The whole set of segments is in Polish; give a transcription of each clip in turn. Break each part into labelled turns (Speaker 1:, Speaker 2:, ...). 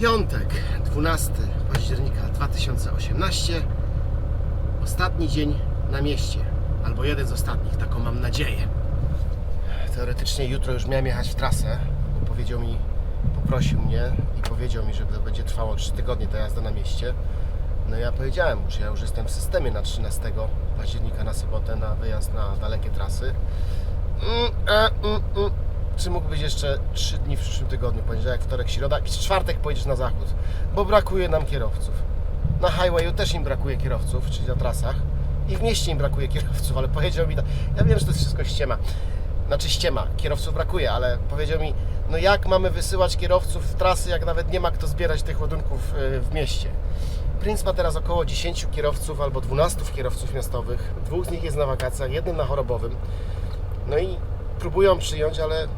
Speaker 1: Piątek, 12 października 2018. Ostatni dzień na mieście. Albo jeden z ostatnich, taką mam nadzieję. Teoretycznie jutro już miałem jechać w trasę, bo powiedział mi, poprosił mnie i powiedział mi, że to będzie trwało 3 tygodnie ta jazda na mieście. No ja powiedziałem że ja już jestem w systemie na 13 października na sobotę na wyjazd na dalekie trasy. Mm, e, mm, mm. Czy mógł być jeszcze 3 dni w przyszłym tygodniu, poniedziałek, wtorek, środa i w czwartek pojedziesz na zachód, bo brakuje nam kierowców. Na highwayu też im brakuje kierowców, czyli na trasach i w mieście im brakuje kierowców, ale powiedział mi, tak- ja wiem, że to jest wszystko ściema, znaczy ściema, kierowców brakuje, ale powiedział mi, no jak mamy wysyłać kierowców w trasy, jak nawet nie ma kto zbierać tych ładunków y, w mieście. Prince ma teraz około 10 kierowców albo 12 kierowców miastowych, dwóch z nich jest na wakacjach, jednym na chorobowym. No i próbują przyjąć, ale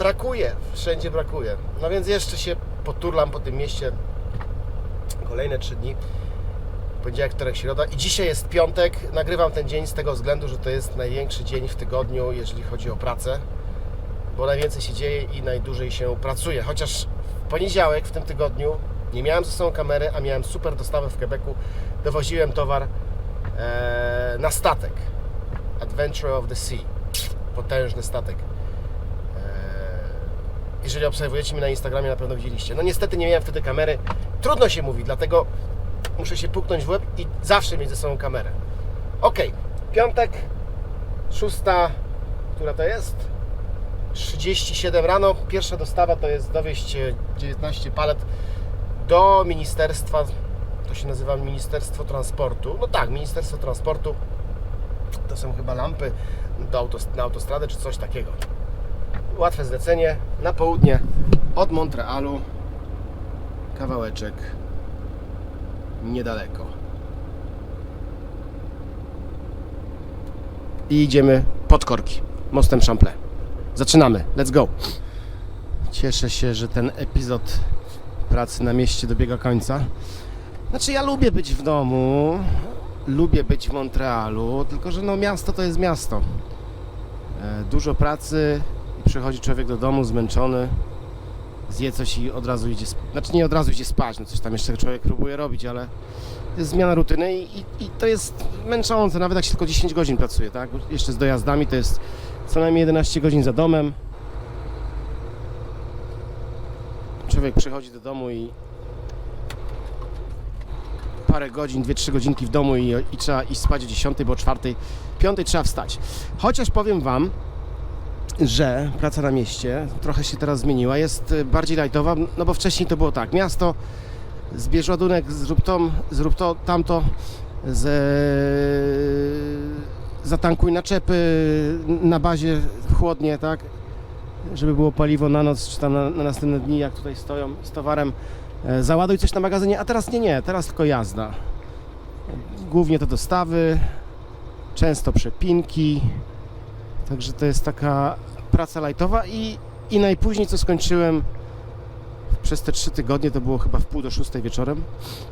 Speaker 1: brakuje, wszędzie brakuje. No więc jeszcze się poturlam po tym mieście kolejne 3 dni. Poniedziałek, wtorek, środa i dzisiaj jest piątek. Nagrywam ten dzień z tego względu, że to jest największy dzień w tygodniu, jeżeli chodzi o pracę, bo najwięcej się dzieje i najdłużej się pracuje. Chociaż w poniedziałek w tym tygodniu nie miałem ze sobą kamery, a miałem super dostawę w Quebecu. Dowoziłem towar e, na statek. Adventure of the Sea. Potężny statek. E, jeżeli obserwujecie mnie na Instagramie, na pewno widzieliście. No niestety nie miałem wtedy kamery. Trudno się mówi, dlatego muszę się puknąć w łeb i zawsze mieć ze sobą kamerę. Ok, piątek, szósta, która to jest? 37 rano. Pierwsza dostawa to jest dowieść e, 19 palet do Ministerstwa, to się nazywa Ministerstwo Transportu. No tak, Ministerstwo Transportu. To są chyba lampy do autost- na autostradę czy coś takiego. Łatwe zlecenie na południe od Montrealu. Kawałeczek niedaleko. I idziemy pod korki, mostem Champlain. Zaczynamy, let's go. Cieszę się, że ten epizod pracy na mieście dobiega końca. Znaczy ja lubię być w domu, lubię być w Montrealu, tylko że no miasto to jest miasto. E, Dużo pracy przychodzi człowiek do domu zmęczony, zje coś i od razu idzie, znaczy nie od razu idzie spać, no coś tam jeszcze człowiek próbuje robić, ale jest zmiana rutyny i, i, i to jest męczące, nawet jak się tylko 10 godzin pracuje, tak? Jeszcze z dojazdami to jest co najmniej 11 godzin za domem. Człowiek przychodzi do domu i parę godzin, 2-3 godzinki w domu i, i trzeba iść spać o 10, bo o 4, 5 trzeba wstać. Chociaż powiem Wam, że praca na mieście trochę się teraz zmieniła, jest y, bardziej lajtowa, no bo wcześniej to było tak, miasto, zbierz ładunek, zrób to, zrób to, tamto, z, zatankuj naczepy na bazie chłodnie, tak, żeby było paliwo na noc, czy tam na, na następne dni, jak tutaj stoją z towarem, e, załaduj coś na magazynie, a teraz nie, nie, teraz tylko jazda. Głównie to dostawy, często przepinki, także to jest taka praca lajtowa i, i najpóźniej co skończyłem przez te trzy tygodnie, to było chyba w pół do szóstej wieczorem.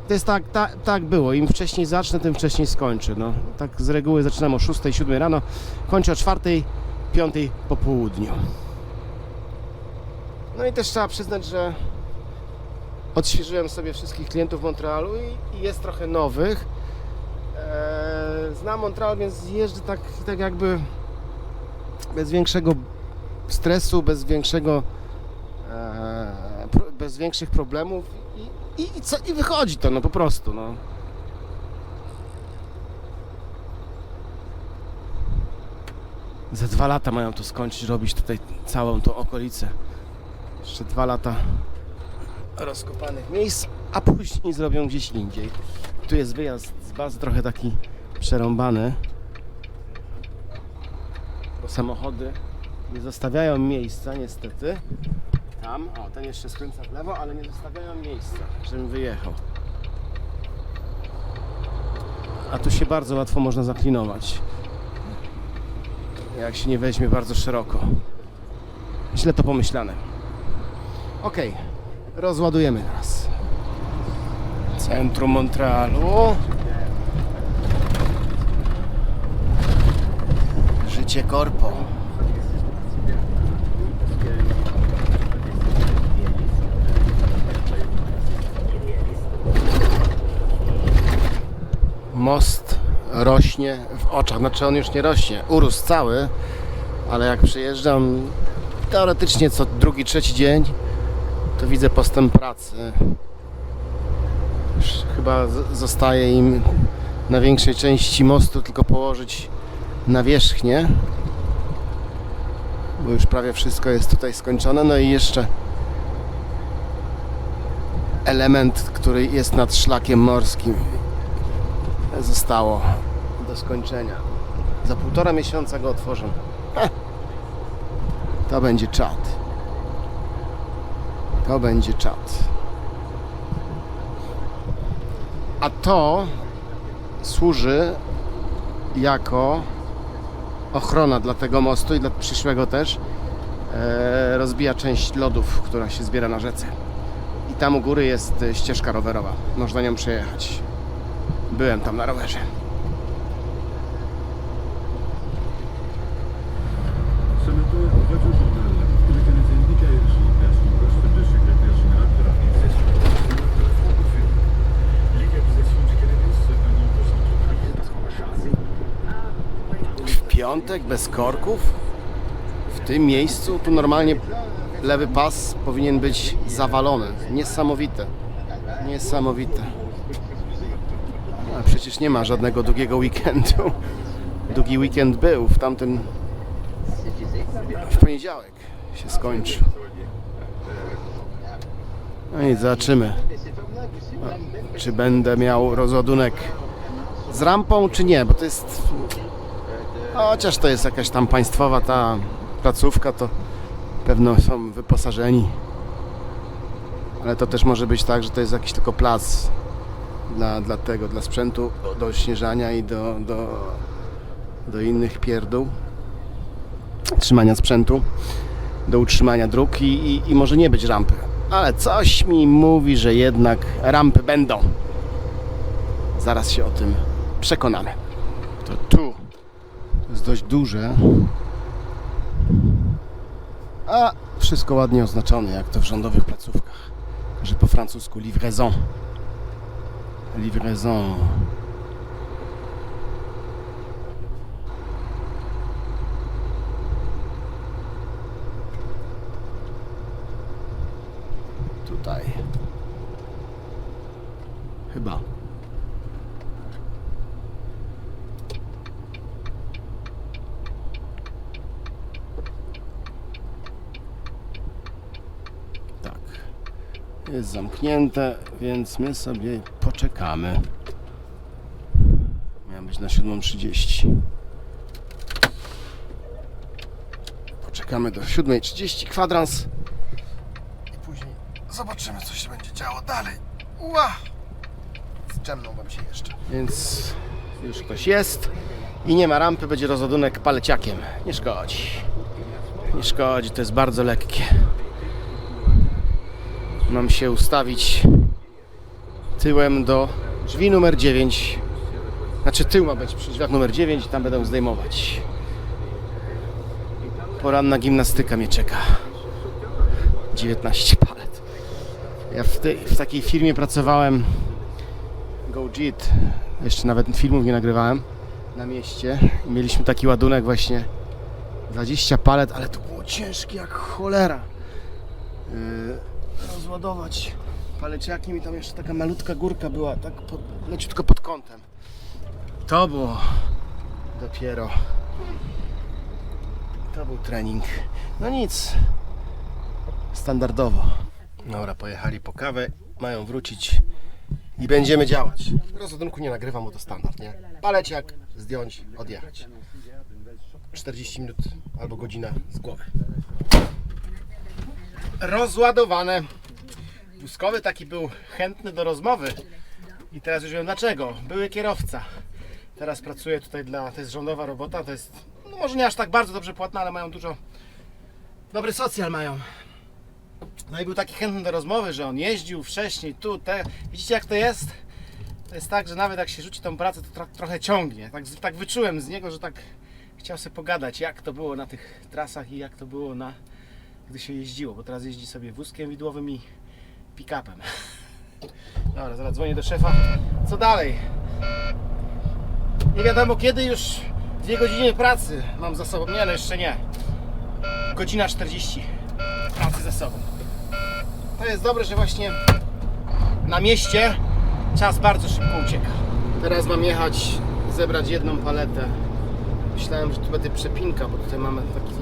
Speaker 1: To jest tak, tak, tak było, im wcześniej zacznę, tym wcześniej skończę. No, tak z reguły zaczynam o 6, 7 rano, kończę o 4, 5 po południu. No i też trzeba przyznać, że odświeżyłem sobie wszystkich klientów Montrealu i, i jest trochę nowych. Eee, znam Montreal, więc jeżdżę tak, tak jakby bez większego stresu, bez większego pro, bez większych problemów i, i, i, co, i wychodzi to, no po prostu, no. Za dwa lata mają to skończyć, robić tutaj całą tą okolicę. Jeszcze dwa lata rozkopanych miejsc, a później zrobią gdzieś indziej. Tu jest wyjazd z bazy trochę taki przerąbany. Samochody nie zostawiają miejsca niestety. Tam, o ten jeszcze skręca w lewo, ale nie zostawiają miejsca, żebym wyjechał. A tu się bardzo łatwo można zaklinować. Jak się nie weźmie bardzo szeroko. Źle to pomyślane. Ok, rozładujemy teraz. Centrum Montrealu. cię korpo. Most rośnie w oczach, znaczy on już nie rośnie, urósł cały, ale jak przyjeżdżam teoretycznie co drugi, trzeci dzień, to widzę postęp pracy. Już chyba zostaje im na większej części mostu tylko położyć nawierzchnię, bo już prawie wszystko jest tutaj skończone. No i jeszcze element, który jest nad szlakiem morskim zostało do skończenia. Za półtora miesiąca go otworzę. To będzie czad. To będzie czad. A to służy jako ochrona dla tego mostu i dla przyszłego też. E, rozbija część lodów, która się zbiera na rzece. I tam u góry jest ścieżka rowerowa. Można nią przejechać. Byłem tam na rowerze. Piątek bez korków? W tym miejscu? Tu normalnie lewy pas powinien być zawalony. Niesamowite. Niesamowite. A przecież nie ma żadnego długiego weekendu. Długi weekend był w tamtym. W poniedziałek się skończył. No i zobaczymy, czy będę miał rozładunek z rampą, czy nie, bo to jest Chociaż to jest jakaś tam państwowa ta placówka, to pewno są wyposażeni. Ale to też może być tak, że to jest jakiś tylko plac dla, dla tego, dla sprzętu do, do śnieżania i do, do, do innych pierdół. Trzymania sprzętu, do utrzymania dróg i, i, i może nie być rampy. Ale coś mi mówi, że jednak rampy będą. Zaraz się o tym przekonamy. To tu jest dość duże. A wszystko ładnie oznaczone, jak to w rządowych placówkach. Że po francusku livraison. Livraison. Tutaj. Chyba. Tak. Jest zamknięte, więc my sobie poczekamy. Miałem być na 7.30. Poczekamy do 7.30 kwadrans. I później zobaczymy, co się będzie działo dalej. Ła! Zdrzemną wam się jeszcze. Więc już ktoś jest i nie ma rampy, będzie rozładunek paleciakiem. Nie szkodzi. Nie szkodzi, to jest bardzo lekkie. Mam się ustawić tyłem do drzwi numer 9. Znaczy tył ma być przy drzwiach numer 9 i tam będę zdejmować. Poranna gimnastyka mnie czeka. 19 palet. Ja w, tej, w takiej firmie pracowałem GoJit. Jeszcze nawet filmów nie nagrywałem na mieście. Mieliśmy taki ładunek właśnie 20 palet, ale to było ciężkie jak cholera. Yy, rozładować paleciakiem i tam jeszcze taka malutka górka była, tak pod, leciutko pod kątem. To było dopiero. To był trening. No nic. Standardowo. Dobra, pojechali po kawę, mają wrócić i będziemy działać. Rozładunku nie nagrywam, bo to standard, nie? Paleciak, zdjąć, odjechać. 40 minut albo godzina z głowy rozładowane. Błyskowy taki był chętny do rozmowy. I teraz już wiem dlaczego. Były kierowca. Teraz pracuje tutaj dla. To jest rządowa robota. To jest. No może nie aż tak bardzo dobrze płatna, ale mają dużo. Dobry socjal mają. No i był taki chętny do rozmowy, że on jeździł wcześniej, tu, te. Widzicie jak to jest? To jest tak, że nawet jak się rzuci tą pracę, to tro- trochę ciągnie. Tak, tak wyczułem z niego, że tak chciał sobie pogadać, jak to było na tych trasach i jak to było na, gdy się jeździło, bo teraz jeździ sobie wózkiem widłowym i pick-upem. Dobra, zaraz dzwonię do szefa. Co dalej? Nie wiadomo kiedy już dwie godziny pracy mam za sobą. Nie no, jeszcze nie. Godzina 40 pracy za sobą. To jest dobre, że właśnie na mieście czas bardzo szybko ucieka. Teraz mam jechać, zebrać jedną paletę. Myślałem, że tu będzie przepinka, bo tutaj mamy taki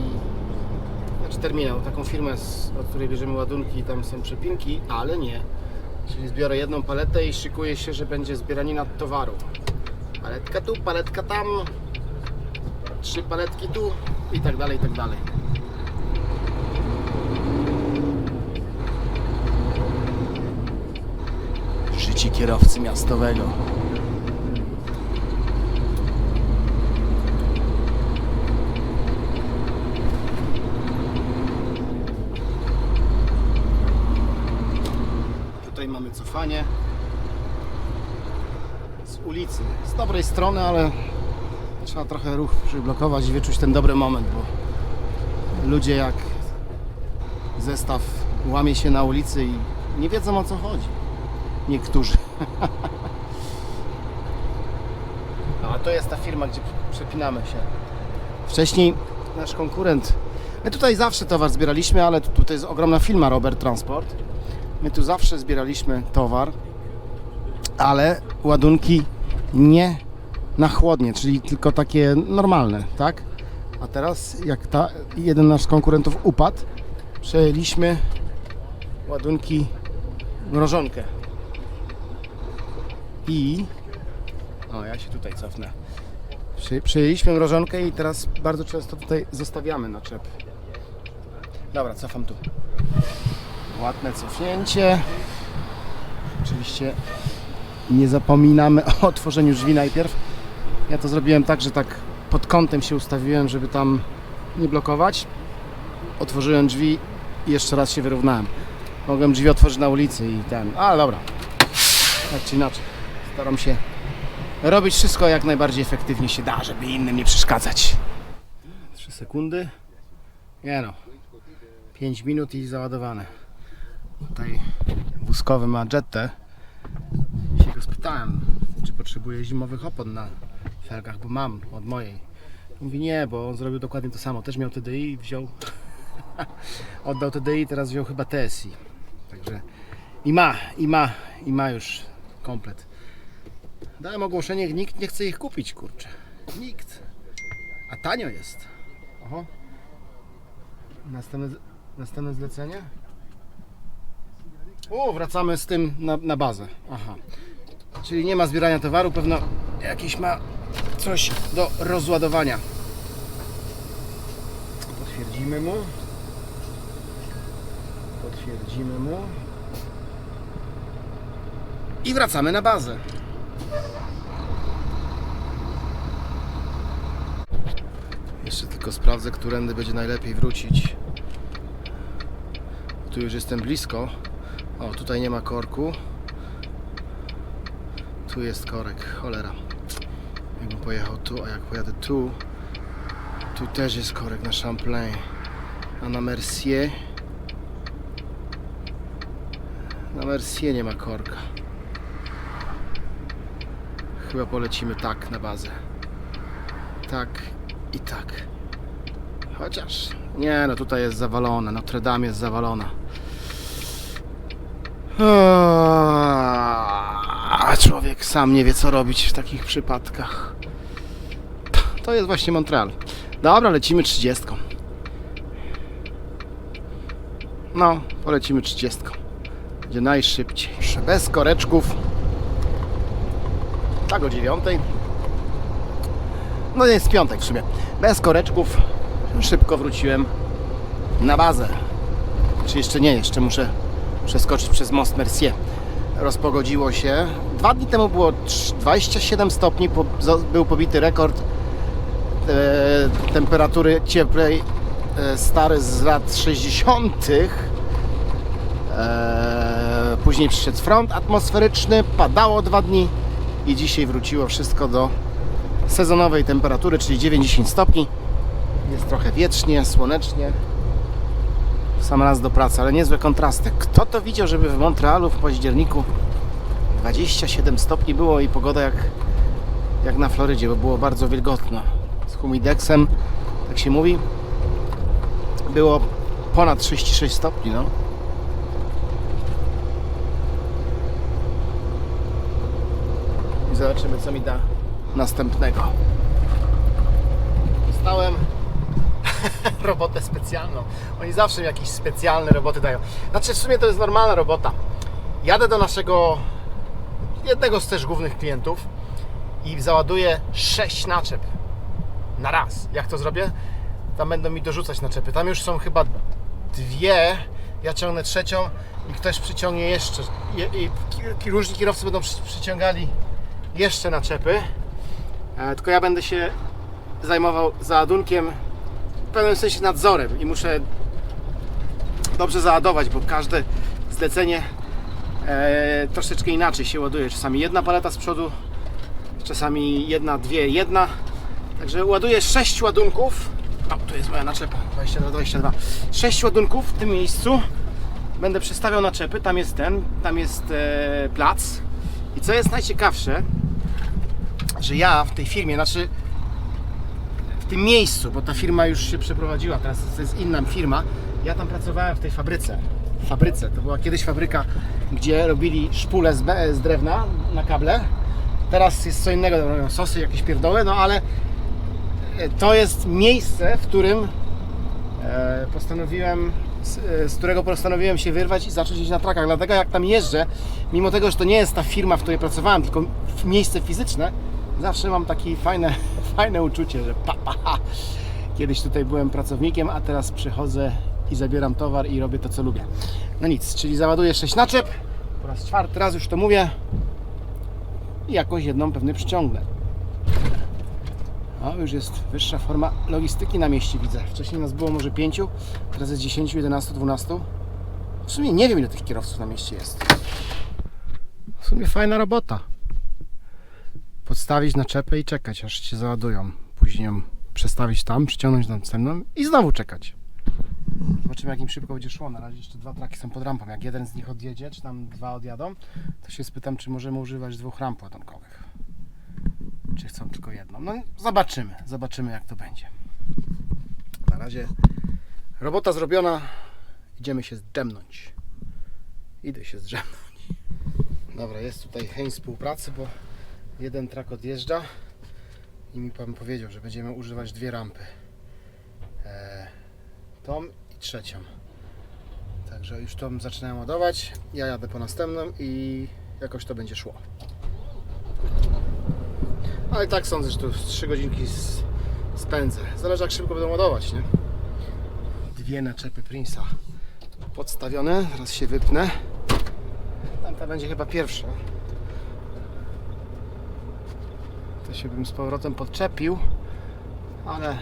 Speaker 1: znaczy terminal, taką firmę, z, od której bierzemy ładunki i tam są przepinki, ale nie. Czyli zbiorę jedną paletę i szykuję się, że będzie zbieranina towaru. Paletka tu, paletka tam, trzy paletki tu i tak dalej, i tak dalej. Życie kierowcy miastowego. Tutaj z ulicy. Z dobrej strony, ale trzeba trochę ruch przyblokować i wyczuć ten dobry moment, bo ludzie jak zestaw łamie się na ulicy i nie wiedzą o co chodzi. Niektórzy. A to jest ta firma, gdzie przepinamy się. Wcześniej nasz konkurent. My tutaj zawsze towar zbieraliśmy, ale tu- tutaj jest ogromna firma Robert Transport. My tu zawsze zbieraliśmy towar, ale ładunki nie na chłodnie, czyli tylko takie normalne, tak? A teraz, jak ta, jeden nasz konkurentów upadł, przejęliśmy ładunki mrożonkę. I. O, ja się tutaj cofnę. Przejęliśmy mrożonkę i teraz bardzo często tutaj zostawiamy naczepy. Dobra, cofam tu. Ładne cofnięcie. Oczywiście nie zapominamy o otworzeniu drzwi najpierw. Ja to zrobiłem tak, że tak pod kątem się ustawiłem, żeby tam nie blokować. Otworzyłem drzwi i jeszcze raz się wyrównałem. Mogłem drzwi otworzyć na ulicy i ten. Ale dobra. Tak czy inaczej. Staram się robić wszystko jak najbardziej efektywnie się da, żeby innym nie przeszkadzać. 3 sekundy. Nie no. 5 minut i załadowane. Tutaj wózkowy ma. Się go spytałem, czy potrzebuje zimowych opon na felgach, bo mam od mojej. Mówi nie, bo on zrobił dokładnie to samo. Też miał TDI i wziął. Oddał TDI teraz wziął chyba TSI. Także i ma, i ma, i ma już komplet. Dałem ogłoszenie, nikt nie chce ich kupić, kurczę. Nikt. A tanio jest. Oho. Następne, następne zlecenie? O, wracamy z tym na, na bazę. Aha. Czyli nie ma zbierania towaru, pewno jakieś ma coś do rozładowania. Potwierdzimy mu. Potwierdzimy mu. I wracamy na bazę. Jeszcze tylko sprawdzę, którędy będzie najlepiej wrócić. Tu już jestem blisko. O, tutaj nie ma korku. Tu jest korek, cholera. Jakbym pojechał tu, a jak pojadę tu, tu też jest korek na Champlain. A na Mercier? Na Mercier nie ma korka. Chyba polecimy tak na bazę. Tak i tak. Chociaż nie, no tutaj jest zawalone. Notre Dame jest zawalona. A człowiek sam nie wie co robić w takich przypadkach. To jest właśnie Montreal. Dobra, lecimy 30. No, polecimy 30. Będzie najszybciej. Bez koreczków. Tak o 9. No nie jest piątek w sumie. Bez koreczków szybko wróciłem na bazę. Czy jeszcze nie? Jeszcze muszę przeskoczyć przez most Mercier. Rozpogodziło się. Dwa dni temu było trz- 27 stopni. Był pobity rekord e, temperatury cieplej e, stary z lat 60. E, później przyszedł front atmosferyczny, padało dwa dni i dzisiaj wróciło wszystko do sezonowej temperatury, czyli 90 stopni. Jest trochę wietrznie, słonecznie. Sam raz do pracy, ale niezłe kontrasty. Kto to widział, żeby w Montrealu w październiku 27 stopni było i pogoda jak, jak na Florydzie, bo było bardzo wilgotno. Z humidexem, tak się mówi, było ponad 36 stopni, no. I zobaczymy, co mi da następnego. Dostałem robotę specjalną. Oni zawsze jakieś specjalne roboty dają. Znaczy, w sumie to jest normalna robota. Jadę do naszego jednego z też głównych klientów i załaduję 6 naczep na raz. Jak to zrobię? Tam będą mi dorzucać naczepy. Tam już są chyba dwie. Ja ciągnę trzecią i ktoś przyciągnie jeszcze. I, i ki- różni kierowcy będą przy, przyciągali jeszcze naczepy. E, tylko ja będę się zajmował załadunkiem, pewnym sensie nadzorem i muszę dobrze załadować, bo każde zlecenie e, troszeczkę inaczej się ładuje. Czasami jedna paleta z przodu, czasami jedna, dwie, jedna. Także ładuję 6 ładunków. O, tu jest moja naczepa 22, 22. 6 ładunków w tym miejscu. Będę przestawiał naczepy. Tam jest ten, tam jest e, plac. I co jest najciekawsze, że ja w tej firmie, znaczy tym miejscu, bo ta firma już się przeprowadziła, teraz to jest inna firma. Ja tam pracowałem w tej fabryce. W fabryce. To była kiedyś fabryka, gdzie robili szpule z, z drewna na kable. Teraz jest co innego, robią sosy, jakieś pierdoły, no ale e, to jest miejsce, w którym e, postanowiłem, z, e, z którego postanowiłem się wyrwać i zacząć jeździć na trakach. Dlatego jak tam jeżdżę, mimo tego, że to nie jest ta firma, w której pracowałem, tylko miejsce fizyczne, zawsze mam takie fajne, fajne uczucie, że pa. Kiedyś tutaj byłem pracownikiem, a teraz przychodzę i zabieram towar i robię to, co lubię. No nic, czyli załaduję 6 naczep, po raz czwarty raz już to mówię i jakąś jedną pewnie przyciągnę. O, już jest wyższa forma logistyki na mieście, widzę. Wcześniej nas było może 5, teraz jest 10, 11, 12. W sumie nie wiem, ile tych kierowców na mieście jest. W sumie fajna robota. Podstawić naczepę i czekać, aż się załadują. Później ją przestawić tam, przyciągnąć na następną i znowu czekać. Zobaczymy, jak im szybko będzie szło. Na razie jeszcze dwa traki są pod rampą. Jak jeden z nich odjedzie, czy tam dwa odjadą, to się spytam, czy możemy używać dwóch ramp ładunkowych. Czy chcą tylko jedną. No zobaczymy, zobaczymy jak to będzie. Na razie robota zrobiona. Idziemy się zdrzemnąć. Idę się zdrzemnąć. Dobra, jest tutaj chęć współpracy, bo jeden trak odjeżdża i mi pan powiedział, że będziemy używać dwie rampy. E, tą i trzecią. Także już tą zaczynałem ładować. Ja jadę po następną i jakoś to będzie szło. Ale tak sądzę, że tu 3 godzinki spędzę. Zależy jak szybko będą ładować, nie? Dwie naczepy Prince'a podstawione. Teraz się wypnę. Tamta będzie chyba pierwsza. To się bym z powrotem podczepił, ale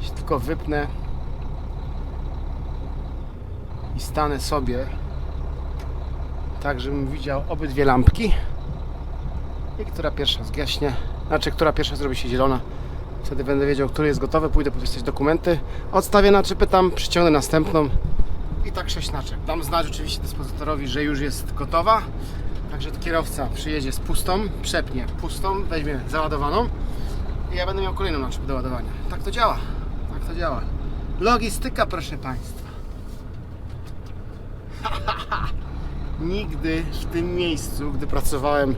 Speaker 1: się tylko wypnę i stanę sobie tak, żebym widział obydwie lampki i która pierwsza zgaśnie, znaczy która pierwsza zrobi się zielona. Wtedy będę wiedział, który jest gotowy, pójdę podpisać dokumenty, odstawię naczepy tam, przyciągnę następną i tak 6 naczep. Dam znać oczywiście dyspozytorowi, że już jest gotowa. Także kierowca przyjedzie z pustą, przepnie pustą, weźmie załadowaną i ja będę miał kolejną naczepę do ładowania. Tak to działa. Tak to działa. Logistyka, proszę Państwa. Nigdy w tym miejscu, gdy pracowałem,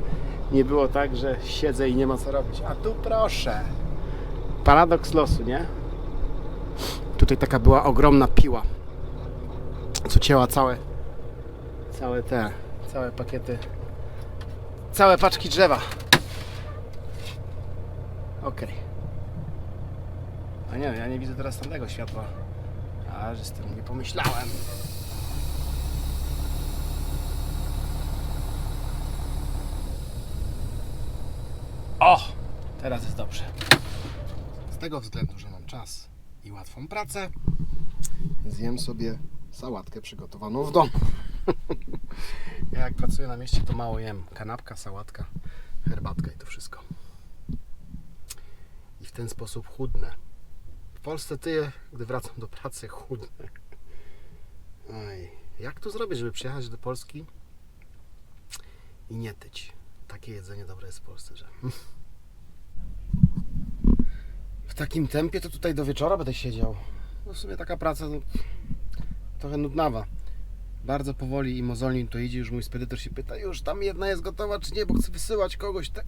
Speaker 1: nie było tak, że siedzę i nie ma co robić. A tu proszę. Paradoks losu, nie? Tutaj taka była ogromna piła, co cięła całe, całe te, całe pakiety, całe paczki drzewa. Okej. A nie, ja nie widzę teraz tamtego światła. A, że z tym nie pomyślałem. O! Teraz jest dobrze. Z tego względu, że mam czas i łatwą pracę, zjem sobie sałatkę przygotowaną w domu. ja jak pracuję na mieście, to mało jem. Kanapka, sałatka, herbatka i to wszystko. I w ten sposób chudnę. W Polsce tyję, gdy wracam do pracy, chudnę. Oj, jak to zrobić, żeby przyjechać do Polski i nie tyć? takie jedzenie dobre jest w Polsce, że... W takim tempie to tutaj do wieczora będę siedział. No w sumie taka praca no, trochę nudnawa. Bardzo powoli i mozolnie to idzie. Już mój spedytor się pyta, już tam jedna jest gotowa czy nie, bo chcę wysyłać kogoś. Te...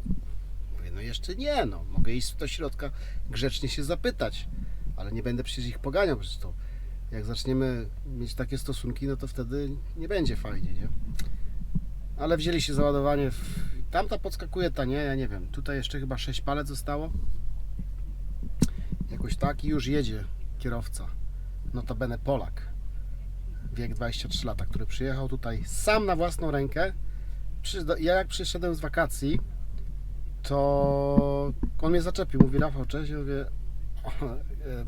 Speaker 1: Mówię, no jeszcze nie, no. Mogę iść do środka, grzecznie się zapytać. Ale nie będę przecież ich poganiał, przecież to jak zaczniemy mieć takie stosunki, no to wtedy nie będzie fajnie, nie? Ale wzięli się załadowanie. W... Tamta podskakuje, ta nie, ja nie wiem. Tutaj jeszcze chyba 6 palet zostało. Jakoś tak i już jedzie kierowca. Notabene Polak. Wiek 23 lata, który przyjechał tutaj sam na własną rękę. Ja jak przyszedłem z wakacji, to on mnie zaczepił. Mówi Rafał, cześć. Ja mówię, e,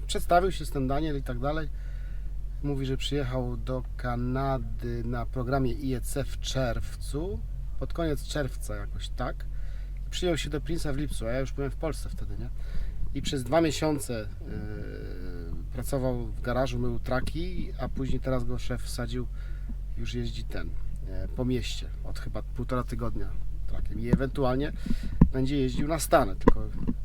Speaker 1: przedstawił się ten Daniel i tak dalej. Mówi, że przyjechał do Kanady na programie IEC w czerwcu, pod koniec czerwca jakoś tak. Przyjął się do Prince'a w lipcu, a ja już byłem w Polsce wtedy, nie? I przez dwa miesiące yy, pracował w garażu, mył traki, a później teraz go szef wsadził, już jeździ ten, e, po mieście, od chyba półtora tygodnia trakiem. I ewentualnie będzie jeździł na Stany, tylko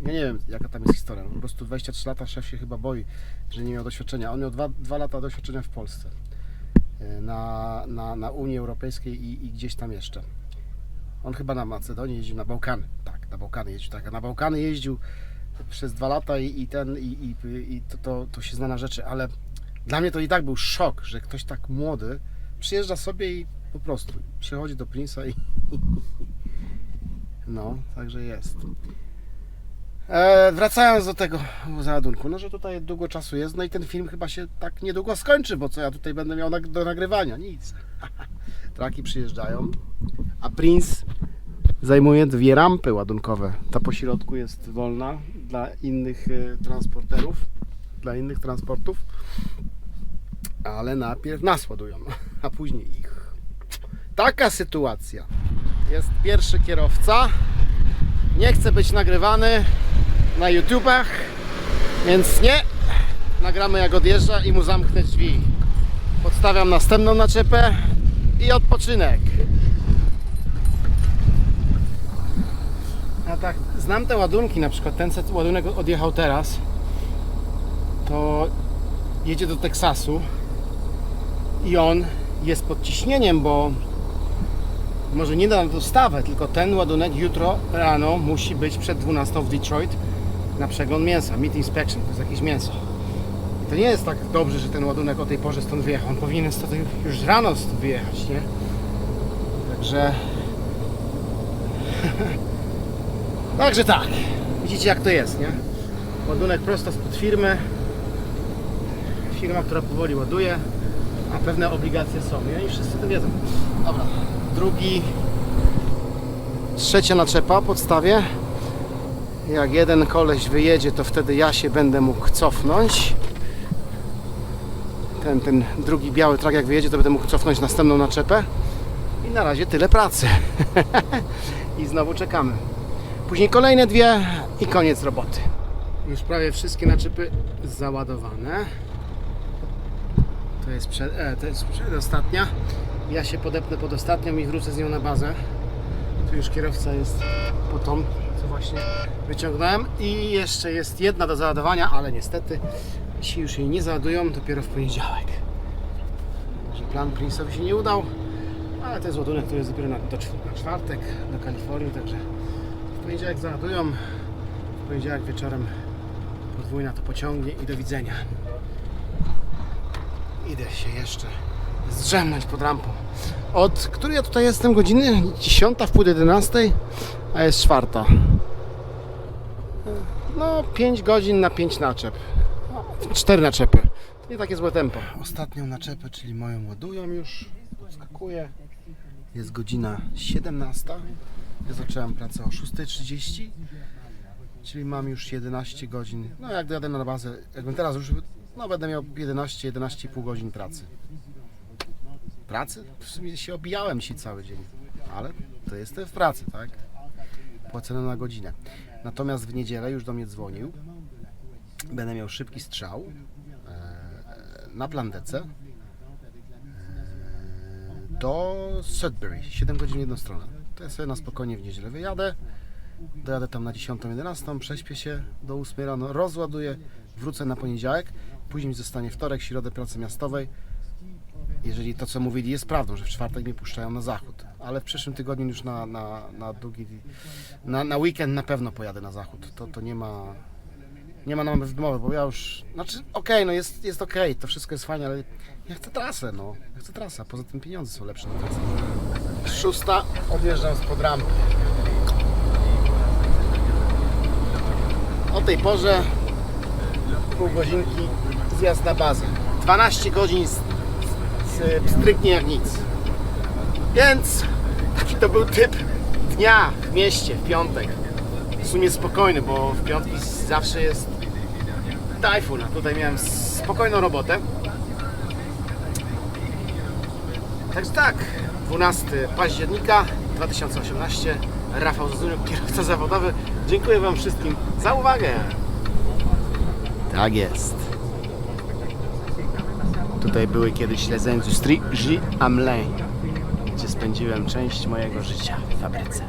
Speaker 1: ja nie wiem jaka tam jest historia, no, po prostu 23 lata szef się chyba boi, że nie miał doświadczenia, on miał dwa, lata doświadczenia w Polsce, e, na, na, na Unii Europejskiej i, i gdzieś tam jeszcze. On chyba na Macedonię jeździł, na Bałkany, tak, na Bałkany jeździł, tak, a na Bałkany jeździł przez dwa lata i, i ten, i, i, i to, to, to się znana rzeczy, ale dla mnie to i tak był szok, że ktoś tak młody przyjeżdża sobie i po prostu przychodzi do Prince'a i no, także jest. E, wracając do tego załadunku, no że tutaj długo czasu jest, no i ten film chyba się tak niedługo skończy, bo co ja tutaj będę miał do nagrywania? Nic. Traki przyjeżdżają, a Prince zajmuje dwie rampy ładunkowe. Ta po środku jest wolna dla innych e, transporterów, dla innych transportów, ale najpierw nas ładują, a później ich. Taka sytuacja. Jest pierwszy kierowca, nie chce być nagrywany na YouTubach, więc nie. Nagramy jak odjeżdża i mu zamknę drzwi. Podstawiam następną naczepę i odpoczynek. Ja tak znam te ładunki, na przykład ten ładunek odjechał teraz, to jedzie do Teksasu i on jest pod ciśnieniem, bo może nie na dostawę, tylko ten ładunek jutro rano musi być przed 12 w Detroit na przegląd mięsa, meat inspection, to jest jakieś mięso. I to nie jest tak dobrze, że ten ładunek o tej porze stąd wyjechał. On powinien stąd już rano stąd wyjechać, nie? Także Także tak, widzicie jak to jest, nie? Ładunek prosto spod firmy. Firma, która powoli ładuje, a pewne obligacje są? I wszyscy to wiedzą. Dobra, drugi, trzecia naczepa podstawię. Jak jeden koleś wyjedzie, to wtedy ja się będę mógł cofnąć. Ten, ten drugi biały trak jak wyjedzie, to będę mógł cofnąć następną naczepę. I na razie tyle pracy. I znowu czekamy. Później kolejne dwie i koniec roboty. Już prawie wszystkie naczepy załadowane. To jest, przed, e, to jest przedostatnia. Ja się podepnę pod ostatnią i wrócę z nią na bazę. Tu już kierowca jest po tą, co właśnie wyciągnąłem. I jeszcze jest jedna do załadowania, ale niestety dzisiaj już jej nie załadują, dopiero w poniedziałek. Że plan Prince'owi się nie udał, ale to jest ładunek, który jest dopiero na, do, na czwartek do Kalifornii, także poniedziałek załadują, w poniedziałek wieczorem podwójna to pociągnie i do widzenia. Idę się jeszcze zdrzemnąć pod rampą. Od której ja tutaj jestem godziny? 10 w pół do 11, a jest czwarta. No 5 godzin na 5 naczep. 4 naczepy. Nie takie złe tempo. Ostatnią naczepę, czyli moją ładują już. Podskakuję. Jest godzina 17. Ja zacząłem pracę o 6.30, czyli mam już 11 godzin. No jak dojadę na bazę, jakbym teraz już, no będę miał 11, 11,5 godzin pracy. Pracy? W sumie się obijałem dzisiaj cały dzień, ale to jestem w pracy, tak? Płacone na godzinę. Natomiast w niedzielę już do mnie dzwonił. Będę miał szybki strzał e, na plandece e, do Sudbury. 7 godzin jedną stronę. To ja sobie na spokojnie w niedzielę wyjadę. Dojadę tam na 10-11, prześpię się do 8 rano, rozładuję, wrócę na poniedziałek. Później zostanie wtorek, środę pracy miastowej. Jeżeli to, co mówili, jest prawdą, że w czwartek mnie puszczają na zachód. Ale w przyszłym tygodniu już na, na, na długi, na, na weekend na pewno pojadę na zachód. To, to nie ma, nie ma nawet mowy, bo ja już, znaczy okej, no jest, jest okej, to wszystko jest fajnie, ale ja chcę trasę, no. Ja chcę trasę, poza tym pieniądze są lepsze na trasę. Szósta, odjeżdżam spod rampy. O tej porze pół godzinki zjazd na bazę. 12 godzin z, z, stryknie jak nic. Więc taki to był typ dnia w mieście w piątek. W sumie spokojny, bo w piątki zawsze jest tajfun. Tutaj miałem spokojną robotę. Także tak, 12 października 2018. Rafał Zazuniuk, kierowca zawodowy. Dziękuję Wam wszystkim za uwagę. Tak jest. Tutaj były kiedyś Les Industries J. Amelin, gdzie spędziłem część mojego życia w fabryce.